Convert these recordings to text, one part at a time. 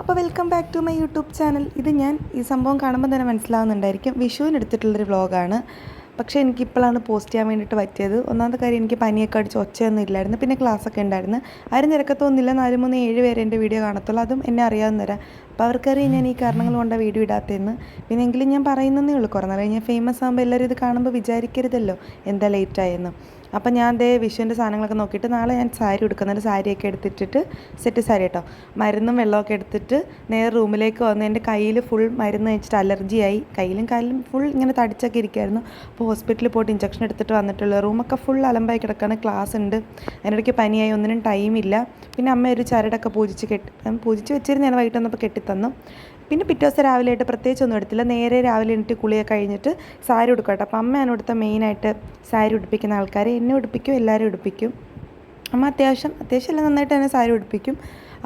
അപ്പോൾ welcome back to my YouTube channel. ഇത് ഞാൻ ഈ സംഭവം കാണുമ്പോൾ തന്നെ മനസ്സിലാവുന്നുണ്ടായിരിക്കും. വിഷുവിന് എടുത്തിട്ടുള്ളൊരു വ്ളോഗാണ്. പക്ഷേ എനിക്കിപ്പോഴാണ് പോസ്റ്റ് ചെയ്യാൻ വേണ്ടിയിട്ട് പറ്റിയത്. ഒന്നാമത്തെ കാര്യം എനിക്ക് പനിയൊക്കെ അടിച്ച് ഒച്ചയൊന്നും ഇല്ലായിരുന്നു. പിന്നെ ക്ലാസ്സൊക്കെ ഉണ്ടായിരുന്നു. ആരും തിരക്കത്തൊന്നുമില്ല നാല് മൂന്ന് ഏഴ് പേരെ എന്റെ വീഡിയോ കാണത്തുള്ളൂ. അതും എന്നെ അറിയാവുന്നവരാ അപ്പോൾ അവർക്കറിയാം ഞാൻ ഈ കാരണങ്ങൾ കൊണ്ട് വീഡിയോ ഇടാത്തതെന്ന്. പിന്നെ എങ്കിലും ഞാൻ പറയുന്നതേ ഉള്ളൂ. കുറേ നാൾ ഫേമസ് ആകുമ്പോൾ എല്ലാവരും ഇത് കാണുമ്പോൾ വിചാരിക്കരുതല്ലോ. എന്താ ലേറ്റായെന്ന് അപ്പം ഞാൻ ദേ വിഷുവിന്റെ സാധനങ്ങളൊക്കെ നോക്കിയിട്ട് നാളെ ഞാൻ സാരി എടുക്കുന്നുണ്ട് സാരിയൊക്കെ എടുത്തിട്ടിട്ട് സെറ്റ് സാരി കേട്ടോ. മരുന്നും വെള്ളമൊക്കെ എടുത്തിട്ട് നേരെ റൂമിലേക്ക് വന്ന് എന്റെ കയ്യിൽ ഫുൾ മരുന്ന് വെച്ചിട്ട് അലർജിയായി. കയ്യിലും കാലിലും ഫുൾ ഇങ്ങനെ തടിച്ചൊക്കെ ഇരിക്കുമായിരുന്നു അപ്പോൾ ഹോസ്പിറ്റലിൽ പോയിട്ട് ഇഞ്ചക്ഷൻ എടുത്തിട്ട് വന്നിട്ടുള്ളൂ റൂമൊക്കെ ഫുൾ അലമ്പായി കിടക്കുകയാണ്. ക്ലാസ് ഉണ്ട്. അതിനിടയ്ക്ക് പനിയായി ഒന്നിനും ടൈമില്ല പിന്നെ അമ്മ ഒരു ചരടൊക്കെ പൂജിച്ച് കെട്ടി പൂജിച്ച് വെച്ചിരുന്നു ഞാൻ വൈകിട്ട് വന്നപ്പോൾ കെട്ടിത്തന്നു. പിന്നെ പിറ്റേ ദിവസം രാവിലെ ആയിട്ട് പ്രത്യേകിച്ച് ഒന്നും എടുത്തില്ല. നേരെ രാവിലെ എണീറ്റ് കുളിയൊക്കെ കഴിഞ്ഞിട്ട് സാരി ഉടുക്കും കേട്ടോ. അപ്പം അമ്മയാണ് ഇവിടുത്തെ മെയിനായിട്ട് സാരി ഉടുപ്പിക്കുന്ന ആൾക്കാർ എന്നെ ഉടുപ്പിക്കും എല്ലാവരും ഉടുപ്പിക്കും. അമ്മ അത്യാവശ്യം അത്യാവശ്യം എല്ലാം നന്നായിട്ട് തന്നെ സാരി ഉടുപ്പിക്കും.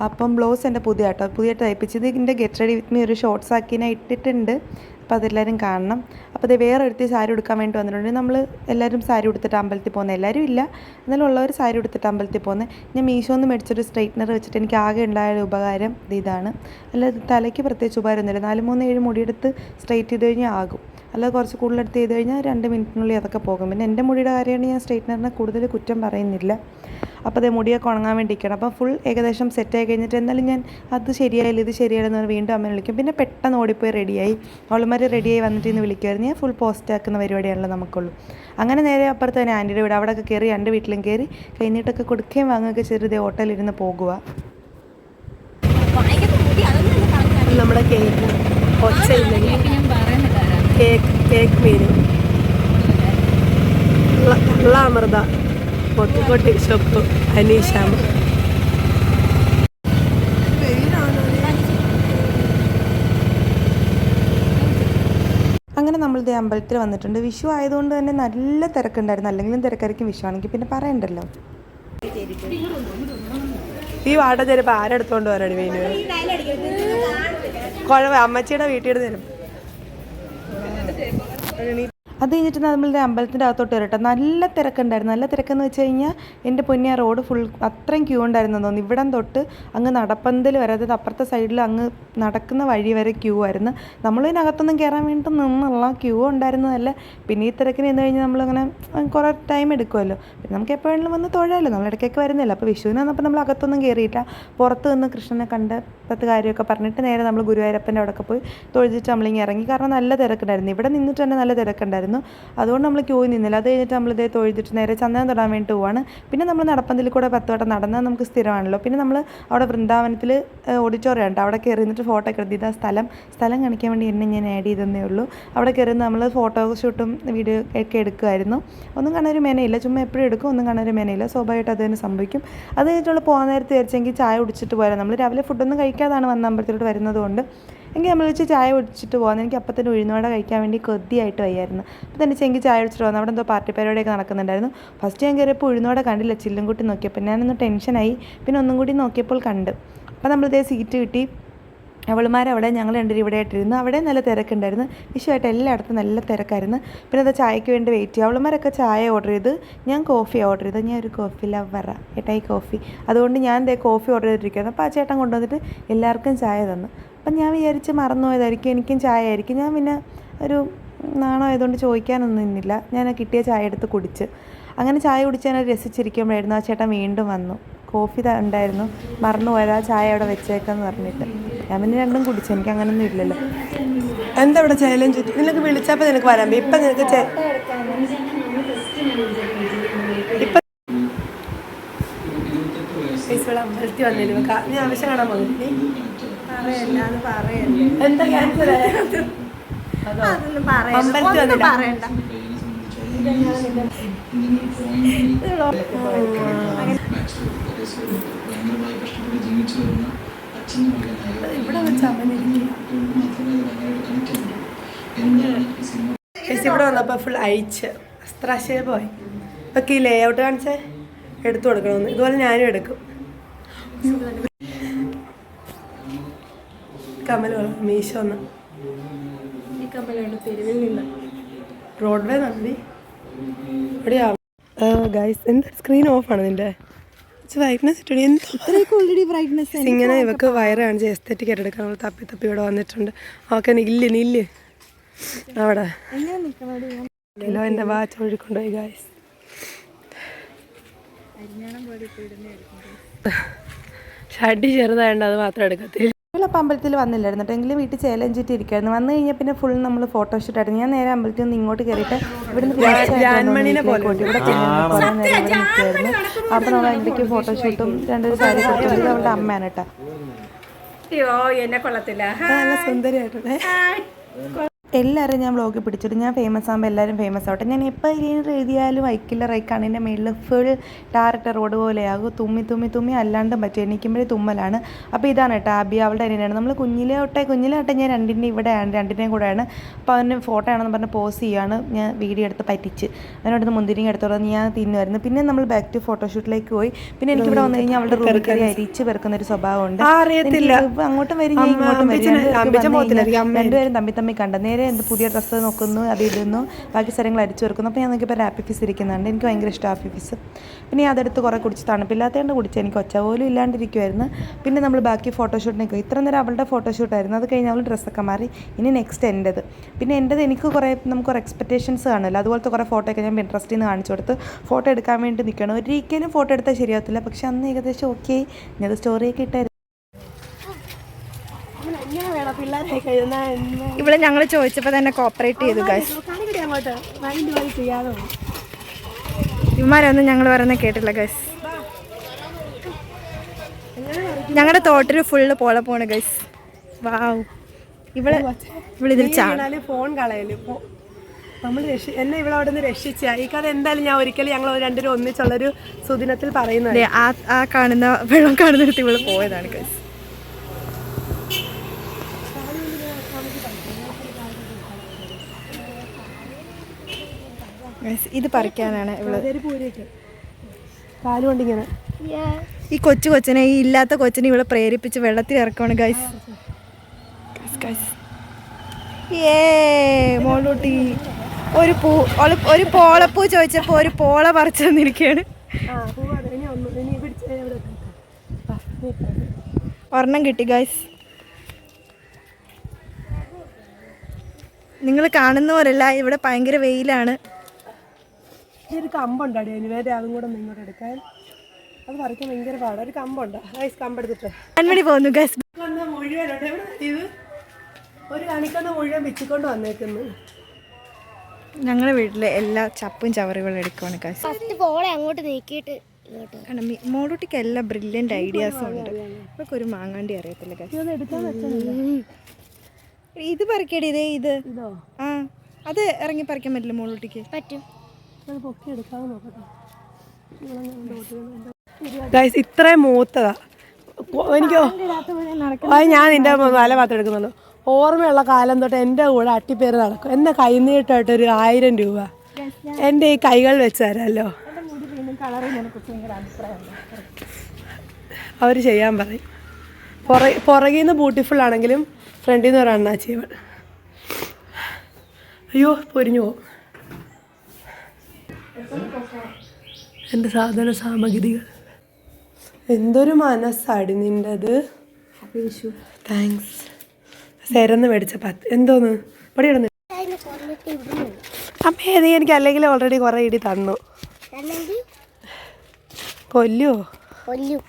അപ്പം ബ്ലൗസ് എന്റെ പുതിയ കേട്ടോ. പുതിയ തയ്പ്പിച്ചത് ഇതിന്റെ ഗെറ്റ് റെഡി വിത്ത് മീ ഒരു ഷോർട്ട്സ് ആക്കി ഞാൻ ഇട്ടിട്ടുണ്ട്. അപ്പോൾ അതെല്ലാവരും കാണണം. അപ്പോൾ അത് വേറെ ഒരുത്തി സാരി ഉടുക്കാൻ വേണ്ടി വന്നിട്ടുണ്ട്. നമ്മൾ എല്ലാവരും സാരി ഉടുത്തിട്ട് അമ്പലത്തിൽ പോകുന്നത് എല്ലാവരും ഇല്ല. എന്നാലും ഉള്ളവർ സാരി ഉടുത്തിട്ട് അമ്പലത്തിൽ പോകുന്നത് ഞാൻ മീഷോന്ന് മേടിച്ചൊരു സ്ട്രൈറ്റ്നർ വെച്ചിട്ട് എനിക്ക് ആകെ ഉണ്ടായ ഉപകാരം ഇത് ഇതാണ്. അല്ല തലയ്ക്ക് പ്രത്യേകിച്ച് ഉപകാരമൊന്നുമില്ല. നാല് മൂന്ന് ഏഴ് മുടിയെടുത്ത് സ്ട്രൈറ്റ് ചെയ്ത് കഴിഞ്ഞാൽ ആകും. അല്ലാതെ കുറച്ച് കൂടുതലെടുത്ത് ചെയ്ത് കഴിഞ്ഞാൽ രണ്ട് മിനിറ്റിനുള്ളിൽ അതൊക്കെ പോകും. പിന്നെ എന്റെ മുടിയുടെ കാര്യമാണ് ഞാൻ സ്ട്രൈറ്റ്നറിനെ കൂടുതൽ കുറ്റം പറയുന്നില്ല. അപ്പോൾ അതേ മുടിയൊക്കെ ഉണങ്ങാൻ വേണ്ടിയിരിക്കണം അപ്പോൾ ഫുൾ ഏകദേശം സെറ്റായി കഴിഞ്ഞിട്ട് എന്നാലും ഞാൻ അത് ശരിയായില്ല ഇത് ശരിയായില്ലെന്ന് പറഞ്ഞ് വീണ്ടും അമ്മ വിളിക്കും. പിന്നെ പെട്ടെന്ന് ഓടിപ്പോയി റെഡിയായി അവളുമാർ റെഡിയായി വന്നിട്ട് ഇന്ന് വിളിക്കുമായിരുന്നു ഞാൻ ഫുൾ പോസ്റ്റ് ആക്കുന്ന പരിപാടിയാണല്ലോ നമുക്കുള്ളൂ. അങ്ങനെ നേരെ അപ്പുറത്ത് തന്നെ ആന്റിയുടെ വീട്. അവിടെയൊക്കെ കയറി രണ്ട് വീട്ടിലും കയറി കഴിഞ്ഞിട്ടൊക്കെ കൊടുക്കുകയും വാങ്ങുകയൊക്കെ ചെറുതേ ഹോട്ടലിരുന്ന് പോകുക. നമ്മുടെ കേക്ക് ഒച്ചയില്ലെങ്കിൽ കേക്ക് കേക്ക് മീന് കള്ള അമൃത. പൊട്ടിക്കൊട്ടി ഷോപ്പ് അനീഷാമ അങ്ങനെ നമ്മൾ ഇതേ അമ്പലത്തിൽ വന്നിട്ടുണ്ട്. വിഷു ആയതുകൊണ്ട് തന്നെ നല്ല തിരക്കുണ്ടായിരുന്നു. അല്ലെങ്കിലും തിരക്കായിരിക്കും വിഷു ആണെങ്കിൽ പിന്നെ പറയണ്ടല്ലോ. ഈ വാട ചിലപ്പോൾ ആരെടുത്തോണ്ട് വരാണ് മീന്? കുഴപ്പ അമ്മച്ചിയുടെ വീട്ടിൽ തരും അത് കഴിഞ്ഞിട്ട് നമ്മളുടെ അമ്പലത്തിന്റെ അകത്തോട്ട് വരട്ടെ. നല്ല തിരക്കുണ്ടായിരുന്നു. നല്ല തിരക്കെന്ന് വെച്ച് കഴിഞ്ഞാൽ എന്റെ പൊന്നെ ആ റോഡ് ഫുൾ അത്രയും ക്യൂ ഉണ്ടായിരുന്നു തോന്നുന്നു. ഇവിടം തൊട്ട് അങ്ങ് നടപ്പന്തൽ വരെ അതായത് അപ്പുറത്തെ സൈഡിൽ അങ്ങ് നടക്കുന്ന വഴി വരെ ക്യൂ ആയിരുന്നു. നമ്മളിതിനകത്തൊന്നും കയറാൻ വേണ്ടി നിന്നുള്ള ക്യൂ ഉണ്ടായിരുന്നതല്ല പിന്നെ ഈ തിരക്കിന് നിന്ന് കഴിഞ്ഞാൽ നമ്മളിങ്ങനെ കുറേ ടൈം എടുക്കുമല്ലോ പിന്നെ നമുക്ക് എപ്പോഴെങ്കിലും വന്ന് തൊഴാമല്ലോ നമ്മൾ ഇടയ്ക്കൊക്കെ വരുന്നില്ല. അപ്പോൾ വിഷുവിന് വന്നപ്പോൾ നമ്മൾ അകത്തൊന്നും കയറിയില്ല പുറത്ത് നിന്ന് കൃഷ്ണനെ കണ്ട് പത്ത് കാര്യമൊക്കെ പറഞ്ഞിട്ട് നേരെ നമ്മൾ ഗുരുവായൂരപ്പന്റെ അവിടെയൊക്കെ പോയി തൊഴിച്ചിട്ട് നമ്മളിങ്ങനെ ഇറങ്ങി. കാരണം നല്ല തിരക്കുണ്ടായിരുന്നു. ഇവിടെ നിന്നിട്ട് തന്നെ നല്ല തിരക്കുണ്ടായിരുന്നു. അതുകൊണ്ട് നമ്മൾ ക്യൂ നിന്നില്ല. അത് കഴിഞ്ഞിട്ട് നമ്മൾ ഇതേ തൊഴുതിട്ട് നേരെ ചന്ദനം തൊടാൻ വേണ്ടി പോവാണ്. പിന്നെ നമ്മൾ നടപ്പന്തലിൽ കൂടെ പത്ത് വട്ടം നടന്നാൽ നമുക്ക് സ്ഥിരമാണല്ലോ. പിന്നെ നമ്മൾ അവിടെ വൃന്ദാവനത്തിൽ ഓഡിറ്റോറിയം ഉണ്ട്. അവിടെ കയറി നിന്നിട്ട് ഫോട്ടോ ഒക്കെ എടുത്ത് സ്ഥലം സ്ഥലം കാണിക്കാൻ വേണ്ടി എന്നെ ഞാൻ ആഡ് ചെയ്തെന്നേ ഉള്ളൂ. അവിടെ കയറി നമ്മൾ ഫോട്ടോ ഷൂട്ടും വീഡിയോ ഒക്കെ എടുക്കുമായിരുന്നു. ഒന്നും കാണാൻ ഒരു മെനയില്ല. ചുമ്മാ എപ്പോഴും എടുക്കും. ഒന്നും കാണാൻ ഒരു മെനയില്ല. സ്വാഭാവികമായിട്ട് അത് തന്നെ സംഭവിക്കും. അത് കഴിഞ്ഞിട്ടുള്ള പോകാൻ നേരത്തെ വിചാരിച്ചെങ്കിൽ ചായ കുടിച്ചിട്ട് പോയാലും നമ്മൾ രാവിലെ ഫുഡൊന്നും കഴിക്കാതാണ് വന്ന അമ്പലത്തിലോട്ട് വരുന്നത് കൊണ്ട്. എങ്കിൽ നമ്മൾ വെച്ച് ചായ കുടിച്ചിട്ട് പോകാൻ എനിക്ക് അപ്പം തന്നെ ഉഴുന്നോടെ കഴിക്കാൻ വേണ്ടി കൊതിയായിട്ട് വയ്യായിരുന്നു. അപ്പം തന്നെ ചെങ്കിൽ ചായ കുടിച്ചിട്ട് പോകുന്നത് അവിടെ എന്തോ പാർട്ടി പരിപാടിയൊക്കെ നടക്കുന്നുണ്ടായിരുന്നു. ഫസ്റ്റ് ഞാൻ കയറിയപ്പോൾ ഉഴുന്നോടെ കണ്ടില്ല. ചില്ലും കൂട്ടി നോക്കിയപ്പോൾ ഞാനൊന്ന് ടെൻഷനായി പിന്നെ ഒന്നും കൂടി നോക്കിയപ്പോൾ കണ്ട്. അപ്പോൾ നമ്മളിതേ സീറ്റ് കിട്ടി. അവളുമാരവിടെ ഞങ്ങൾ രണ്ടുപേരും ഇവിടെ ആയിട്ടിരുന്നു. അവിടെ നല്ല തിരക്കുണ്ടായിരുന്നു. വിഷയമായിട്ട് എല്ലായിടത്തും നല്ല തിരക്കായിരുന്നു. പിന്നെ അത് ചായയ്ക്ക് വേണ്ടി വെയിറ്റ് ചെയ്യും അവളുമാരൊക്കെ ചായ ഓർഡർ ചെയ്ത് ഞാൻ കോഫി ഓർഡർ ചെയ്തു. ഞാൻ ഒരു കോഫി ലവറ ഏട്ടായി കോഫി അതുകൊണ്ട് ഞാൻ കോഫി ഓർഡർ ചെയ്തിരിക്കുകയാണ്. അപ്പോൾ ആ ചേട്ടൻ കൊണ്ടുവന്നിട്ട് എല്ലാവർക്കും ചായ തന്നു. അപ്പം ഞാൻ വിചാരിച്ച് മറന്നുപോയതായിരിക്കും എനിക്കും ചായ ആയിരിക്കും ഞാൻ പിന്നെ ഒരു നാണോ ആയതുകൊണ്ട് ചോദിക്കാനൊന്നും നിന്നില്ല. ഞാൻ കിട്ടിയ ചായ എടുത്ത് കുടിച്ച്. അങ്ങനെ ചായ കുടിച്ച് ഞാൻ രസിച്ചിരിക്കുമ്പോഴായിരുന്നു ആ ചേട്ടൻ വീണ്ടും വന്നു. കോഫി ഉണ്ടായിരുന്നു. മറന്നുപോയത് ആ ചായ അവിടെ വെച്ചേക്കെന്ന് പറഞ്ഞിട്ട്. ഞാൻ പിന്നെ രണ്ടും കുടിച്ചു. എനിക്ക് അങ്ങനൊന്നും ഇല്ലല്ലോ. എന്താ ഇവിടെ ചായലും ചുറ്റും നിനക്ക് വിളിച്ചപ്പോൾ നിനക്ക് വരാം. ഇപ്പം നിനക്ക് ഇപ്പം ഞാൻ അമ്പലത്തിൽ വന്നിരുന്നു. നീ ആവശ്യം കാണാൻ പോകുന്നു എന്താ ക്യാൻസർ. പറയണ്ട. ഇവിടെ വെച്ച് ഗയ്സ്, ഇവിടെ വന്നപ്പോൾ ഫുൾ അയച്ച് അസ്ത്രാശയമായി ഇപ്പൊക്കെ ഈ ലേ ഔട്ട് കാണിച്ചേ? എടുത്തു കൊടുക്കണമെന്ന്. ഇതുപോലെ ഞാനും എടുക്കും. പറഞ്ഞു മീശോ എന്ന്. ഈ കമലയുടെ തെരുവിൽ നിന്ന്. ബ്രോഡ്വേ നന്ദി എവിടെയാ? ഗൈസ് എന്താ സ്ക്രീൻ ഓഫാണ് നിന്റെ നിന്റെ? വൈറ്റ്നസ് ഇട്ടു എന്തോ ഓൾറെഡി ബ്രൈറ്റ്നസ് ഇങ്ങനെ ഇവക്ക് വയറ് കാണിച്ച് എസ്തറ്റിക് ആയിട്ട് എടുക്കാൻ. തപ്പി തപ്പി ഇവിടെ വന്നിട്ടുണ്ട്. ഓക്കെ നില്ല് നില്ല് അവിടെ. കിലോ എന്റെ വാച്ച് ഒഴുക്കൊണ്ടുപോയി ഗായ്സ് ഷഡി ചെറുതായതുകൊണ്ട് അത് മാത്രം എടുക്കത്തില്ല. അപ്പം അമ്പലത്തിൽ വന്നില്ലായിരുന്നു. കേട്ടോ. എങ്കിലും വീട്ടിൽ ചേലഞ്ചിട്ട് ഇരിക്കായിരുന്നു വന്നു കഴിഞ്ഞാൽ പിന്നെ ഫുൾ നമ്മൾ ഫോട്ടോഷൂട്ട് ആയിരുന്നു ഞാൻ നേരെ അമ്പലത്തിൽ നിന്ന് ഇങ്ങോട്ട് കയറിയിട്ട് ഇവിടുന്ന് അപ്പം നമ്മൾ അതിന്റെക്ക് ഫോട്ടോഷൂട്ടും രണ്ട് സാരി കൊടുത്തത് അവളുടെ അമ്മയാണ് കേട്ടോ. എന്നെ കൊള്ളത്തില്ല. നല്ല സുന്ദരിയായിട്ടുണ്ട് എല്ലാവരും ഞാൻ വ്ളോഗിൽ പിടിച്ചിട്ട് ഞാൻ ഫേമസ് ആകുമ്പോൾ എല്ലാവരും ഫേമസ് ആവട്ടെ. ഞാൻ എപ്പോൾ ഇതിന് എഴുതിയാലും വൈക്കില്ല റൈക്കാണിന്റെ മേളിൽ ഫുൾ ടാറിട്ട റോഡ് പോലെയാകും. തുമ്മി തുമ്മി തുമ്മി അല്ലാണ്ടും പറ്റും. എനിക്കുമ്പോഴേ തുമ്മലാണ്. അപ്പോൾ ഇതാണ് കേട്ടോ ആബി അവളുടെ അനിയനാണ്. നമ്മൾ കുഞ്ഞിലെ തൊട്ടേ കുഞ്ഞിലെ തൊട്ടേ ഞാൻ രണ്ടിന്റെ ഇവിടെയാണ് രണ്ടിന്റെയും കൂടെയാണ്. അപ്പോൾ അവന് ഫോട്ടോ ആണെന്ന് പറഞ്ഞ് പോസ് ചെയ്യാണ് ഞാൻ വീഡിയോ എടുത്ത് പറ്റിച്ച്. അതിനോട് മുന്തിരിങ്ങ എടുത്തോളൂ ഞാൻ തിന്നുമായിരുന്നു പിന്നെ നമ്മൾ ബാക്ക് ടു ഫോട്ടോഷൂട്ടിലേക്ക് പോയി. പിന്നെ എനിക്കിവിടെ വന്നു കഴിഞ്ഞാൽ അവളുടെ റൂമിൽ കയറി അരിച്ച് പെറുക്കുന്ന ഒരു സ്വഭാവമുണ്ട്. അങ്ങോട്ടും വരും ഇങ്ങോട്ടും വരും രണ്ടുപേരും തമ്മി തമ്മി കണ്ട നേരെ എന്ത് പുതിയ ഡ്രസ്സ് നോക്കുന്നു അത് ഇടുന്നു ബാക്കി സ്ഥലങ്ങൾ അരിച്ചു വെക്കുന്നു. അപ്പോൾ ഞാൻ നോക്കിയപ്പോൾ റാപ്പി ഫിസ് ഇരിക്കുന്നുണ്ട്. എനിക്ക് ഭയങ്കര ഇഷ്ടം ആപ്പി ഫിസ് പിന്നെ അതെടുത്ത് കുറേ കുടിച്ച് തണുപ്പില്ലാത്തതുകൊണ്ട് കുടിച്ച്. എനിക്ക് ഒച്ച പോലും ഇല്ലാണ്ടിരിക്കുമായിരുന്നു പിന്നെ നമ്മൾ ബാക്കി ഫോട്ടോഷൂട്ടിനൊക്കെ ഇത്ര നേരം അവളുടെ ഫോട്ടോഷൂട്ടായിരുന്നു അത് കഴിഞ്ഞ് അവൾ ഡ്രസ്സൊക്കെ മാറി. ഇനി നെക്സ്റ്റ് എന്റെത് പിന്നെ എന്റെത് എനിക്ക് കുറേ നമുക്ക് കുറേ എക്സ്പെക്റ്റേഷൻസ് കാണുമല്ലോ. അതുപോലത്തെ കുറേ ഫോട്ടോ ഒക്കെ ഞാൻ ഇൻട്രസ്റ്റിൽ നിന്ന് കാണിച്ചു കൊടുത്ത് ഫോട്ടോ എടുക്കാൻ വേണ്ടി നിൽക്കണം ഒരിക്കലും ഫോട്ടോ എടുത്താൽ ശരിയാവത്തില്ല. പക്ഷേ അന്ന് ഏകദേശം ഓക്കെ ഞാനത് സ്റ്റോറിയൊക്കെ ഇട്ടായിരുന്നു എങ്ങനെ വേണം പിള്ളേരെ കഴിയുന്ന ഇവിടെ ഞങ്ങൾ ചോദിച്ചപ്പോൾ തന്നെ കോപ്പറേറ്റ് ചെയ്തു ഗൈസ്. ഇവന്മാരൊന്നും ഞങ്ങൾ പറയുന്നത് കേട്ടില്ല ഗൈസ് ഞങ്ങളുടെ തോട്ടിൽ ഫുള്ള് പോള പോണ് ഗൈസ് വാവ് ഇവിടെ ഇവിടെ ഇതിൽ ഫോൺ കളയൽ. നമ്മൾ രക്ഷി എന്നെ ഇവിടെ അവിടെ നിന്ന് രക്ഷിച്ച. ഈ കഥ എന്തായാലും ഞാൻ ഒരിക്കലും ഞങ്ങൾ രണ്ടുപേരും ഒന്നിച്ചുള്ളൊരു സുദിനത്തിൽ പറയുന്നത് ആ കാണുന്ന വെള്ളം കാണുന്നിടത്ത് ഇവൾ പോയതാണ് ഗൈസ് ഗൈസ് ഇത് പറിക്കാനാണ് ഇവിടെ കാലുകൊണ്ടിങ്ങനെ. ഈ കൊച്ചു കൊച്ചിനെ ഈ ഇല്ലാത്ത കൊച്ചിനെ ഇവിടെ പ്രേരിപ്പിച്ച് വെള്ളത്തിൽ ഇറക്കുവാണ് ഗൈസ് ഗൈസ് ഏ മോളൂട്ടി. ഒരു പൂ ഒരു പോളപ്പൂ ചോദിച്ചപ്പോൾ ഒരു പോള പറിച്ചു തന്നിരിക്കുകയാണ്. ഒരെണ്ണം കിട്ടി ഗൈസ് നിങ്ങൾ കാണുന്ന പോലല്ല ഇവിടെ ഭയങ്കര വെയിലാണ്. ഒരു കമ്പുണ്ടാടി അതിന് വേറെ അതും കൂടെ ഇങ്ങോട്ട് എടുക്കാൻ. അത് പറിക്കാൻ ഭയങ്കര പാടാണ് ഒരു കമ്പുണ്ട്. ഗൈസ് കമ്പെടുത്തിട്ട് കൺമണി പോകുന്നു ഗൈസ് കന്ന മുഴുവനുണ്ട് എവിടെ ഇത് ഒരു കണിക്കന്ന് മുഴുവൻ വെച്ചിക്കൊണ്ട് വന്നേക്കുന്നു. ഞങ്ങളുടെ വീട്ടിലെ എല്ലാ ചപ്പും ചവറുകളും എടുക്കുവാണ് ഗൈസ് ഫസ്റ്റ് പോളെ അങ്ങോട്ട് നീക്കിയിട്ട് മോളൂട്ടിക്ക് എല്ലാ ബ്രില്യന്റ് ഐഡിയാസും ഉണ്ട്. ഇവർക്ക് ഒരു മാങ്ങാണ്ടി അറിയത്തില്ല ഗൈസ് ഇത് പറിക്കടി ഇത്. ഇതോ? ആ അത് ഇറങ്ങി പറിക്കാൻ പറ്റില്ല മോളൂട്ടിക്ക്? പറ്റും. അത് പൊക്കി എടുക്കാതെ നോക്കട്ടെ. ഗൈസ് ഇത്രയും മൂത്തതാ. എനിക്കോ അത് ഞാൻ നിന്റെ വല മാത്രം എടുക്കുന്നുള്ളൂ. ഓർമ്മയുള്ള കാലം തൊട്ട് എന്റെ കൂടെ അട്ടിപ്പേര് നടക്കും. എന്നെ കൈനീട്ടായിട്ട് ഒരു ആയിരം രൂപ. എന്റെ ഈ കൈകൾ വെച്ച് തരാമല്ലോ. അവർ ചെയ്യാൻ പറയും. പുറ പുറകിൽ നിന്ന് ബ്യൂട്ടിഫുൾ ആണെങ്കിലും ഫ്രണ്ടിൽ നിന്ന് ഒരു അണ്ണാച്ചിയവൾ അയ്യോ പൊരിഞ്ഞു പോകും. എന്റെ സാധന സാമഗ്രികൾ. എന്തൊരു മനസ്സാടി നിന്റെത് താങ്ക്സ് സെരന്ന് മേടിച്ച പത്ത്. എന്തോന്ന്? ഇവിടെ ഇടുന്നു. അമ്മേ നീ എനിക്ക് അല്ലെങ്കിൽ ഓൾറെഡി കുറേ ഇടി തന്നു. കൊല്ലോ കൊല്ലുവോ? കൊല്ലും.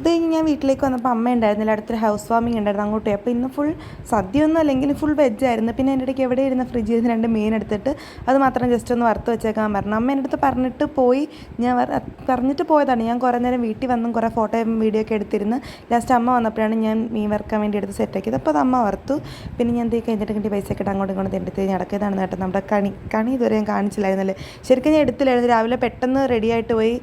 അത് കഴിഞ്ഞ് ഞാൻ വീട്ടിലേക്ക് വന്നപ്പോൾ അമ്മ ഉണ്ടായിരുന്നില്ല. അടുത്തൊരു ഹൗസ് വാമിംഗ് ഉണ്ടായിരുന്നു. അങ്ങോട്ട് അപ്പോൾ ഇന്ന് ഫുൾ സദ്യയൊന്നും അല്ലെങ്കിൽ ഫുൾ വെജ് ആയിരുന്നു. പിന്നെ എന്റെ ഇടയ്ക്ക് എവിടെ ഇരുന്ന ഫ്രിഡ്ജിൽ നിന്ന് രണ്ട് മീൻ എടുത്തിട്ട് അത് മാത്രം ജസ്റ്റ് ഒന്ന് വറുത്ത് വെച്ചേക്കാൻ പറഞ്ഞു. അമ്മ എന്റെ അടുത്ത് പറഞ്ഞിട്ട് പോയി. ഞാൻ പറഞ്ഞിട്ട് പോയതാണ്. ഞാൻ കുറേ നേരം വീട്ടിൽ വന്നും കുറേ ഫോട്ടോയും വീഡിയോ ഒക്കെ എടുത്തിരുന്ന്. ലാസ്റ്റ് അമ്മ വന്നപ്പോഴാണ് ഞാൻ മീൻ വറുക്കാൻ വേണ്ടി എടുത്ത് സെറ്റാക്കിയത് അപ്പോൾ അത് അമ്മ വറുത്തു. പിന്നെ ഞാൻ എന്തെങ്കിലും കഴിഞ്ഞിട്ട് കിട്ടി പൈസ ഒക്കെ അങ്ങോട്ടും ഇങ്ങോട്ടും എടുത്ത് നടക്കിയതാണ് കേട്ടോ. നമ്മുടെ കണി കണി ഇതുവരെ ഞാൻ കാണിച്ചില്ലായിരുന്നല്ലേ? ശരിക്കും ഞാൻ എടുത്തില്ലായിരുന്നു. രാവിലെ പെട്ടെന്ന് റെഡിയായിട്ട് പോയി.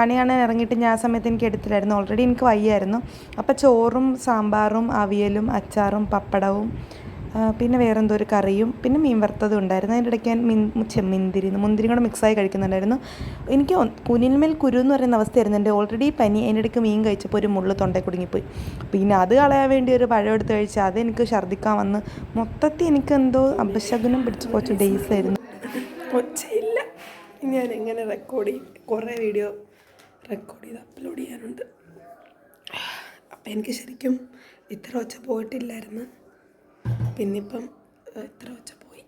കണി കാണാൻ ഇറങ്ങിയിട്ട് ഞാൻ ആ സമയത്ത് എനിക്ക് എടുത്തില്ലായിരുന്നു. ഓൾറെഡി എനിക്ക് വയ്യായിരുന്നു. അപ്പോൾ ചോറും സാമ്പാറും അവിയലും അച്ചാറും പപ്പടവും പിന്നെ വേറെന്തോ ഒരു കറിയും പിന്നെ മീൻ വറുത്തതും ഉണ്ടായിരുന്നു. അതിന്റെ ഇടയ്ക്ക് ഞാൻ മിൻ ചെമ്മിന്തിരി മുന്തിരി കൂടെ മിക്സായി കഴിക്കുന്നുണ്ടായിരുന്നു. എനിക്ക് കുനിൽമേൽ കുരു എന്ന് പറയുന്ന അവസ്ഥയായിരുന്നു. എന്റെ ഓൾറെഡി പനി അതിന്റെ ഇടയ്ക്ക് മീൻ കഴിച്ചപ്പോൾ ഒരു മുള്ളു തൊണ്ടയിൽ കുടുങ്ങിപ്പോയി. പിന്നെ അത് കളയാൻ വേണ്ടി ഒരു പഴം എടുത്ത് കഴിച്ച് അത് എനിക്ക് ഛർദ്ദിക്കാൻ വന്ന് മൊത്തത്തിൽ എനിക്ക് എന്തോ അപശകുനം പിടിച്ച് കുറച്ച് ഡേയ്സ് ആയിരുന്നു. ഒച്ചയില്ല. ഞാൻ എങ്ങനെ റെക്കോർഡ് ചെയ്യും? കുറേ വീഡിയോ റെക്കോർഡ് ചെയ്ത് അപ്ലോഡ് ചെയ്യാനുണ്ട്. അപ്പം എനിക്ക് ശരിക്കും ഇത്ര ഒച്ച പോയിട്ടില്ലായിരുന്നു. പിന്നിപ്പം ഇത്ര ഒച്ച പോയി.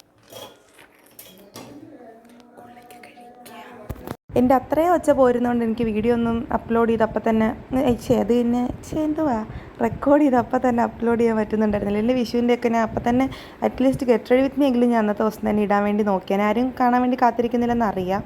എന്റെ അത്രയും ഒച്ച പോരുന്നതുകൊണ്ട് എനിക്ക് വീഡിയോ ഒന്നും അപ്ലോഡ് ചെയ്ത് അപ്പം തന്നെ ചേ അത് പിന്നെ ചേ എന്തുവാ? റെക്കോർഡ് ചെയ്ത് തന്നെ അപ്ലോഡ് ചെയ്യാൻ പറ്റുന്നുണ്ടായിരുന്നില്ല. എന്റെ വിഷുവിന്റെ ഒക്കെ ഞാൻ അപ്പം തന്നെ at least get ready with me എങ്കിലും ഞാൻ അന്നത്തെ ദിവസം തന്നെ ഇടാൻ വേണ്ടി നോക്കിയാൽ ആരും കാണാൻ വേണ്ടി കാത്തിരിക്കുന്നില്ലെന്ന് അറിയാം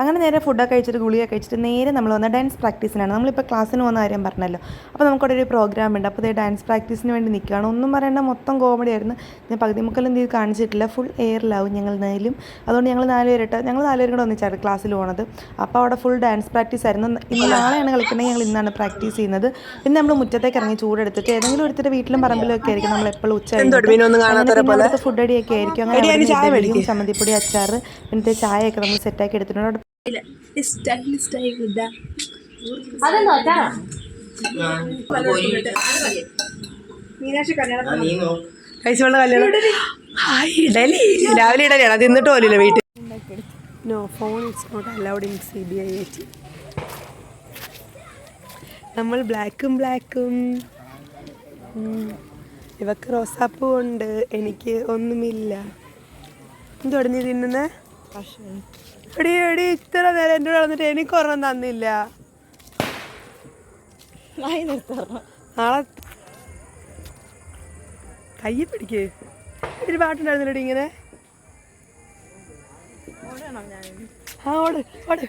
അങ്ങനെ നേരെ ഫുഡൊക്കെ കഴിച്ചിട്ട് ഗുളിക കഴിച്ചിട്ട് നേരെ നമ്മൾ വന്ന ഡാൻസ് പ്രാക്ടീസിനാണ് നമ്മളിപ്പോൾ ക്ലാസ്സിന് വന്ന കാര്യം പറഞ്ഞല്ലോ. അപ്പോൾ നമുക്കവിടെ ഒരു പ്രോഗ്രാം ഉണ്ട്. അപ്പോൾ ഡാൻസ് പ്രാക്ടീസിന് വേണ്ടി നിൽക്കുകയാണ് ഒന്നും പറയേണ്ട മൊത്തം കോമഡി ആയിരുന്നു. ഞാൻ പകുതി മുക്കലും തീ കാണിച്ചിട്ടില്ല. ഫുൾ എയറിലാവും ഞങ്ങൾ നേലും. അതുകൊണ്ട് ഞങ്ങൾ നാല് പേരിട്ട് ഞങ്ങൾ നാലുപേരും കൂടെ ഒന്നിച്ചാണ് ക്ലാസ്സിൽ പോണത്. അപ്പോൾ അവിടെ ഫുൾ ഡാൻസ് പ്രാക്ടീസ് ആയിരുന്നു. ഇന്ന് നാളെയാണ് കളിക്കുന്നത്. ഞങ്ങൾ ഇന്നാണ് പ്രാക്ടീസ് ചെയ്യുന്നത്. പിന്നെ നമ്മൾ മുറ്റത്തേക്ക് ഇറങ്ങി ചൂടെടുത്തിട്ട് ഏതെങ്കിലും ഒരുത്തരുടെ വീട്ടിലും പറമ്പിലും ഒക്കെ ആയിരിക്കും. നമ്മൾ എപ്പോഴും ഉച്ച ഫുഡ് അടിയൊക്കെ ആയിരിക്കും. അങ്ങനെ ചമ്മന്തിപ്പൊടി അച്ചാർ പിന്നത്തെ ചായയൊക്കെ നമ്മൾ സെറ്റാക്കി എടുത്തിട്ടുണ്ട്. കഴിച്ചുള്ള കല്യാണം ഇഡലി രാവിലെ ഇഡലിയാണ് അത് ഇന്നിട്ട് പോലില്ല വീട്ടിൽ no phone it's not allowed in C B I I T നമ്മൾ ബ്ലാക്കും ബ്ലാക്കും ഇവക്ക് റോസാപ്പൂ ഉണ്ട്. എനിക്ക് ഒന്നുമില്ല. എന്തുടങ്ങി നീ തിന്നുന്നേ? എടി എടി ഇത്ര നേരം എന്റെ കൂടെ വന്നിട്ട് എനിക്ക് ഒരെണ്ണം തന്നില്ല. നാളെ കൈ പിടിക്ക്. ഒരു പാട്ടുണ്ടായിരുന്നല്ലോ ഇങ്ങനെ? ആ ഓട് ഓട്.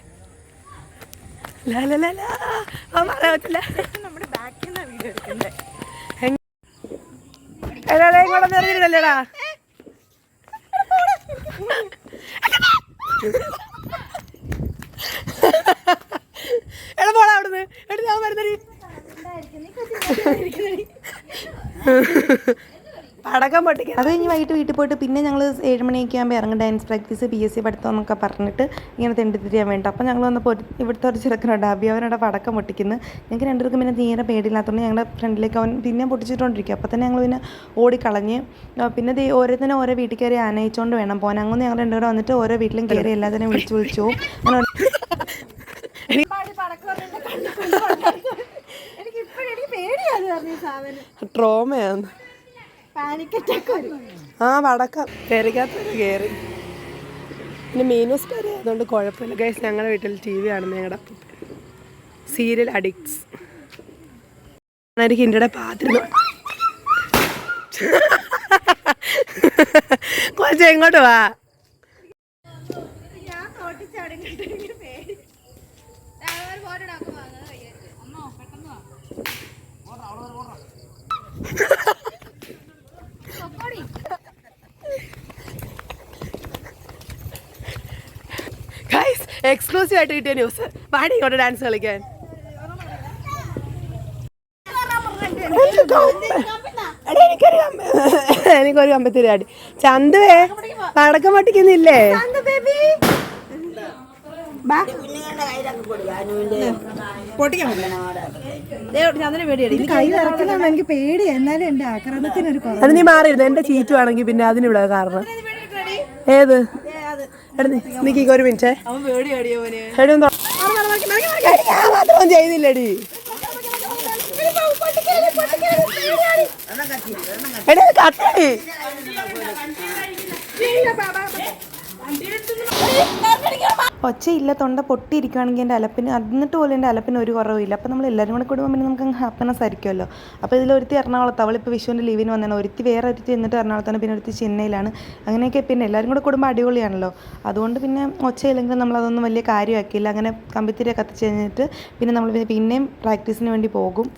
ലാ, ലാ, ലാ. ആ, പറയാൻ പറ്റില്ല. എങ്- എടാ, എടാ, ഇങ്ങോട്ടൊന്ന് ഇറങ്ങിയില്ലല്ലേടാ എടാ പോടാ അവിടുന്ന് എടാ ഞാൻ വരുന്നടി പടക്കം പൊട്ടിക്കാം അത് കഴിഞ്ഞ് വൈകിട്ട് വീട്ടിൽ പോയിട്ട് പിന്നെ ഞങ്ങൾ ഏഴ് മണിയൊക്കെ ആകുമ്പോൾ ഇറങ്ങും. Dance practice P S C പഠിത്തം എന്നൊക്കെ പറഞ്ഞിട്ട് ഇങ്ങനെ തെണ്ടിത്തിരിയാൻ വേണ്ട. അപ്പോൾ ഞങ്ങൾ വന്നപ്പോൾ ഇവിടുത്തെ ഒരു ചെറുക്കനുണ്ട് അബി അവനവിടെ പടക്കം പൊട്ടിക്കുന്നു. ഞങ്ങൾക്ക് രണ്ടുപേർക്കും പിന്നെ തീരെ പേടിയില്ലാത്തതുകൊണ്ട് ഞങ്ങളുടെ ഫ്രണ്ടിലേക്ക് അവൻ പിന്നെ പൊട്ടിച്ചിട്ടുകൊണ്ടിരിക്കും അപ്പോൾ തന്നെ ഞങ്ങൾ പിന്നെ ഓടിക്കളഞ്ഞ്. പിന്നെ ദേ ഓരോരുത്തരും ഓരോ വീട്ടിൽ കയറി ആനയിച്ചുകൊണ്ട് വേണം പോകാൻ. അങ്ങനെ ഞങ്ങൾ രണ്ടുപേരും വന്നിട്ട് ഓരോ വീട്ടിലും കയറി എല്ലാത്തിനും വിളിച്ച് വിളിച്ചു അങ്ങനെ എനിക്ക് ഇപ്പോഴും എനിക്ക് പേടിയാണ് പറഞ്ഞു സാധനം ട്രോമയാണ്. പാനിക് അറ്റാക്ക് ആ വടക്കം. കയറിക്കാത്ത കയറി പിന്നെ മീനൂസ് കയറി അതുകൊണ്ട് കുഴപ്പമില്ല. ഗൈസ് ഞങ്ങളുടെ വീട്ടിൽ ടി വി ആണ് ഞങ്ങളുടെ സീരിയൽ അഡിക്ട്സ് എനിക്ക് എന്റെ പാത്രം കുറച്ച് എങ്ങോട്ട് വാ ഞാൻ നോട്ടിച്ചവിടെ എനിക്ക് പേടി ഗൈസ് എക്സ്ക്ലൂസീവ് ആയിട്ട് കിട്ടിയ ന്യൂസ് പാടി ഇങ്ങോട്ട് ഡാൻസ് കളിക്കാൻ. എനിക്കൊരു എനിക്കൊരു കമ്പത്തിരി ആടി ചന്തുവേ പടക്കം പൊട്ടിക്കുന്നില്ലേ? പൊട്ടിക്കാൻ കൈ ഇറക്കുന്നതാണ് എനിക്ക് പേടി. എന്നാലും എന്റെ ആക്രമണത്തിന് ഒരു അത് നീ മാറിയിരുന്നു? എന്റെ ചീറ്റു ആണെങ്കിൽ പിന്നെ അതിനിവിടെ കാരണം. ഏത്? എടാ നീ- നീക്ക് ഒരു മിനിറ്റ്. ചെയ്തില്ലടി. എടി അത് കത്തി ഒച്ചയില്ല തൊണ്ട പൊട്ടിയിരിക്കുകയാണെങ്കിൽ എന്റെ അലപ്പിന് എന്നിട്ട് പോലും എന്റെ അലപ്പിന് ഒരു കുറവില്ല അപ്പോൾ നമ്മൾ എല്ലാവരും കൂടെ കൂടുമ്പോൾ പിന്നെ നമുക്ക് ഹാപ്പിനെസ് ആയിരിക്കുമല്ലോ. അപ്പോൾ ഇതിൽ ഒരുത്തി എറണാകുളത്ത് അവളിപ്പോൾ വിഷുവിന്റെ ലീവിന് വന്നതാണ് ഒരുത്തി വേറെ ഒരുത്തി എന്നിട്ട് എറണാകുളത്താണ്. പിന്നെ ഒരുത്തി ചെന്നൈയിലാണ്. അങ്ങനെയൊക്കെ പിന്നെ എല്ലാവരും കൂടെ കൂടുമ്പോൾ അടിപൊളിയാണല്ലോ. അതുകൊണ്ട് പിന്നെ ഒച്ചയില്ലെങ്കിലും നമ്മളതൊന്നും വലിയ കാര്യമാക്കിയില്ല. അങ്ങനെ കമ്പിത്തിരി കത്തിച്ച് കഴിഞ്ഞിട്ട് പിന്നെ നമ്മൾ പിന്നെ പിന്നെയും പ്രാക്ടീസിന് വേണ്ടി പോകും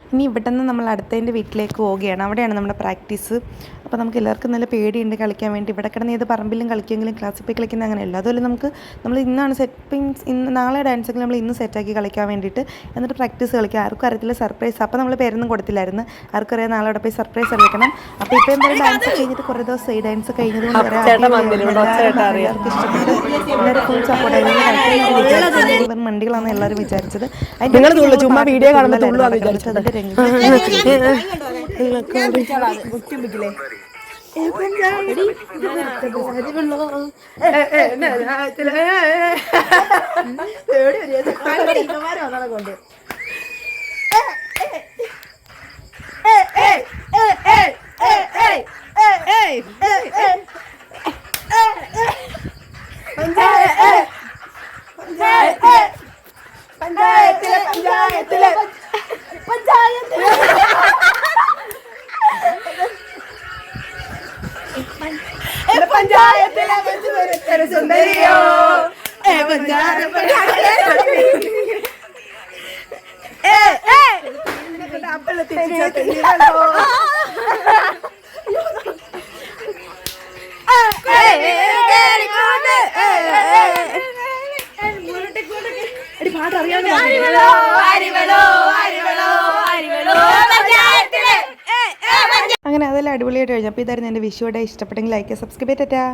ഇനി ഇവിടെ നിന്ന് നമ്മൾ അടുത്തതിന്റെ വീട്ടിലേക്ക് പോവുകയാണ്. അവിടെയാണ് നമ്മുടെ പ്രാക്ടീസ്. അപ്പോൾ നമുക്ക് എല്ലാവർക്കും നല്ല പേടിയുണ്ട് കളിക്കാൻ വേണ്ടി. ഇവിടെ കിടന്ന് ഏത് പറമ്പിലും കളിക്കുമെങ്കിലും ക്ലാസ്സിൽ പോയി കളിക്കുന്ന അങ്ങനെയല്ല അതുപോലെ നമുക്ക് നമ്മൾ ഇന്നാണ് സെറ്റ് ഇന്ന് നാളെ ഡാൻസെങ്കിലും നമ്മൾ ഇന്ന് സെറ്റാക്കി കളിക്കാൻ വേണ്ടിയിട്ട് എന്നിട്ട് പ്രാക്ടീസ് കളിക്കുക ആർക്കും അറിയത്തില്ല സർപ്രൈസ് അപ്പോൾ നമ്മൾ പേരൊന്നും കൊടുത്തില്ലായിരുന്നു. ആർക്കും അറിയാം നാളെ അവിടെ പോയി സർപ്രൈസ് കളിക്കണം. അപ്പോൾ ഇപ്പോൾ എന്തായാലും ഡാൻസ് കഴിഞ്ഞിട്ട് കുറേ ദിവസം ഈ ഡാൻസ് കഴിഞ്ഞത് കൊണ്ട് പറയാം ചേട്ടൻ വന്നില്ല, ഇവിടെ ഒച്ചയായിട്ട് അറിയാം. എല്ലാവർക്കും ഇഷ്ടപ്പെട്ടു. എല്ലാവരും ഫുൾ മണ്ടികളാണ് എല്ലാവരും വിചാരിച്ചത്. ചുമ്മാ വീഡിയോ കാണുമ്പോൾ അതിന്റെ രംഗം കൊണ്ട് പഞ്ചായത്തിലെ പഞ്ചായത്തിലെ പഞ്ചായത്തിലെ. പഞ്ചായത്തിലെ വെച്ച് വരുത്തര സുന്ദരിയോ പാട്ടറിയാമോ അരിവളോ അരിവളോ അരിവളോ അരിവളോ പഞ്ചായത്ത് അങ്ങനെ അതെല്ലാം അടിപൊളിയായിട്ട് കഴിഞ്ഞു. അപ്പോൾ ഇതായിരുന്നു എന്റെ വിഷുവോടെ ഇഷ്ടപ്പെട്ടെങ്കിൽ ലൈക്ക് സബ്സ്ക്രൈബ് ചെയ്തിട്ടാ